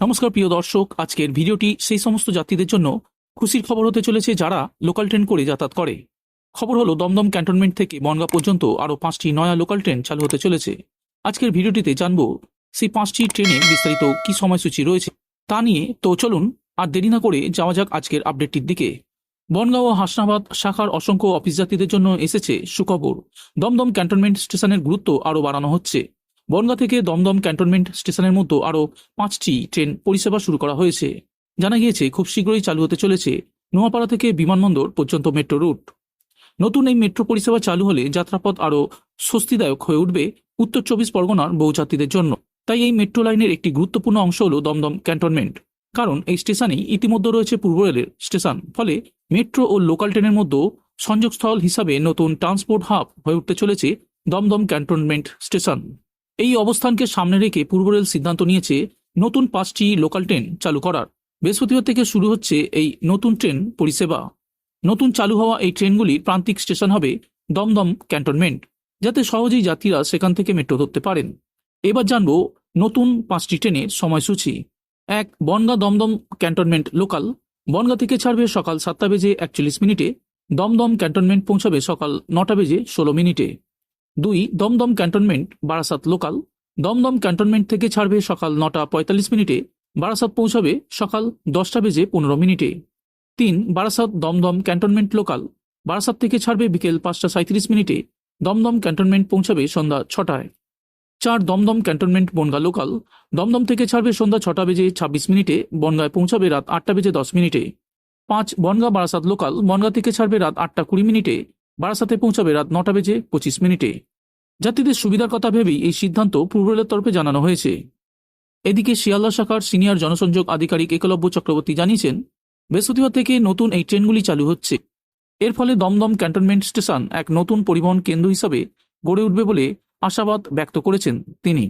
নমস্কার, প্রিয় দর্শক। আজকের ভিডিওটি সেই সমস্ত যাত্রীদের জন্য খুশির খবর হতে চলেছে যারা লোকাল ট্রেন করে যাতায়াত করে। খবর হলো, দমদম ক্যান্টনমেন্ট থেকে বনগা পর্যন্ত আরও পাঁচটি নয়া লোকাল ট্রেন চালু হতে চলেছে। আজকের ভিডিওটিতে জানব, সেই পাঁচটি ট্রেনে বিস্তারিত কি সময়সূচি রয়েছে তা নিয়ে। তো চলুন, আর দেরি না করে যাওয়া যাক আজকের আপডেটটির দিকে। বনগাঁও ও হাসনাবাদ শাখার অসংখ্য অফিস যাত্রীদের জন্য এসেছে সুখবর। দমদম ক্যান্টনমেন্ট স্টেশনের গুরুত্ব আরও বাড়ানো হচ্ছে। বনগা থেকে দমদম ক্যান্টনমেন্ট স্টেশনের মধ্যে আরও পাঁচটি ট্রেন পরিষেবা শুরু করা হয়েছে। জানা গিয়েছে, খুব শীঘ্রই চালু হতে চলেছে নোয়াপাড়া থেকে বিমানবন্দর পর্যন্ত মেট্রো রুট। নতুন এই মেট্রো পরিষেবা চালু হলে যাত্রাপথ আরও স্বস্তিদায়ক হয়ে উঠবে উত্তর চব্বিশ পরগনার বহু যাত্রীদের জন্য। তাই এই মেট্রো লাইনের একটি গুরুত্বপূর্ণ অংশ হল দমদম ক্যান্টনমেন্ট। কারণ এই স্টেশনেই ইতিমধ্যে রয়েছে পূর্ব রেলের স্টেশন। ফলে মেট্রো ও লোকাল ট্রেনের মধ্যে সংযোগস্থল হিসাবে নতুন ট্রান্সপোর্ট হাব হয়ে উঠতে চলেছে দমদম ক্যান্টনমেন্ট স্টেশন। এই অবস্থানকে সামনে রেখে পূর্ব রেল সিদ্ধান্ত নিয়েছে নতুন পাঁচটি লোকাল ট্রেন চালু করার। বৃহস্পতিবার থেকে শুরু হচ্ছে এই নতুন ট্রেন পরিষেবা। নতুন চালু হওয়া এই ট্রেনগুলির প্রান্তিক স্টেশন হবে দমদম ক্যান্টনমেন্ট, যাতে সহজেই যাত্রীরা সেখান থেকে মেট্রো ধরতে পারেন। এবার জানব নতুন পাঁচটি ট্রেনের সময়সূচি। এক, বনগা দমদম ক্যান্টনমেন্ট লোকাল বনগা থেকে ছাড়বে সকাল সাতটা বেজে একচল্লিশ মিনিটে। দমদম ক্যান্টনমেন্ট পৌঁছাবে সকাল নটা বেজে ষোলো মিনিটে। দুই, Dum Dum cantonment, Barasat local. Dum Dum cantonment থেকে ছাড়বে সকাল নটা পঁয়তাল্লিশ মিনিটে, বারাসাত পৌঁছাবে সকাল দশটা বেজে পনেরো মিনিটে। তিন, বারাসাত দমদম ক্যান্টনমেন্ট লোকাল। বারাসাত থেকে ছাড়বে বিকেল পাঁচটা সাঁত্রিশ মিনিটে, দমদম ক্যান্টনমেন্ট পৌঁছাবে সন্ধ্যা ছটায়। চার, দমদম ক্যান্টনমেন্ট বনগা লোকাল। দমদম থেকে ছাড়বে সন্ধ্যা ছটা বেজে ছাব্বিশ মিনিটে, বনগায় পৌঁছাবে রাত আটটা বেজে দশ মিনিটে। পাঁচ, বনগা বারাসাত লোকাল। বনগা থেকে ছাড়বে রাত আটটা কুড়ি মিনিটে, বারাসাতে পৌঁছাবে রাত নটা বেজে পঁচিশ মিনিটে। যাত্রীদের সুবিধার কথা ভেবেই এই সিদ্ধান্ত পূর্ব রেলের তরফে জানানো হয়েছে। এদিকে শিয়ালদা শাখার সিনিয়র জনসংযোগ আধিকারিক একলব্য চক্রবর্তী জানিয়েছেন, বৃহস্পতিবার থেকে নতুন এই ট্রেনগুলি চালু হচ্ছে। এর ফলে দমদম ক্যান্টনমেন্ট স্টেশন এক নতুন পরিবহন কেন্দ্র হিসাবে গড়ে উঠবে বলে আশাবাদ ব্যক্ত করেছেন তিনি।